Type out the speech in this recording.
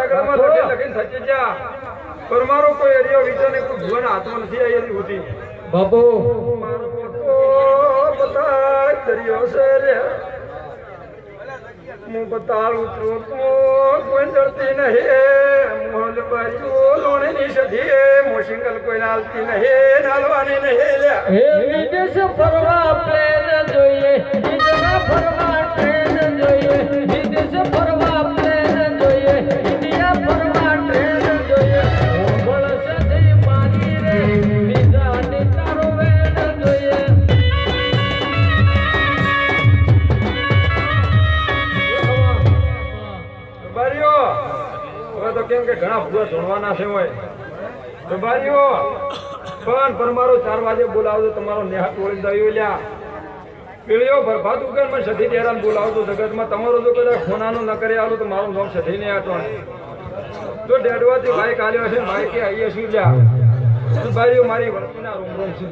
કાગળમાં લખી લખીને થકી જા પરમારો કોઈ એરિયો વિચાર ને કોઈ ભુવન હાથમાં નથી આવી હોતી બાપુ. મારો મોટો દરિયો છે હું બતાળું છું તો કોઈ જડતી નહીં. મોલ બાજુ લોણી ની સધી મોસિંગલ કોઈ નાલતી નહીં નાલવાની નહીં હે વિદેશ ફરવા પ્લેન હવે તો કેમ કે ઘણા ભૂવા ધોણવાના છે હોય તો બારીઓ પણ પરમારો ચાર વાગે બોલાવજો, તમારો નેહા ટોળી દયો લ્યા. પીળીઓ ભરભાત ઉગરમાં સધી ડેરાને બોલાવજો જગતમાં. તમારો જો કદાચ ખોનાનું ન કરી આવું તો મારું નામ સધી ને. આટો જો ડેડવાથી બાઈક આલ્યો છે બાઈક આવીએ શું લ્યા. તો મારી વળતીના રૂમ રૂમ છે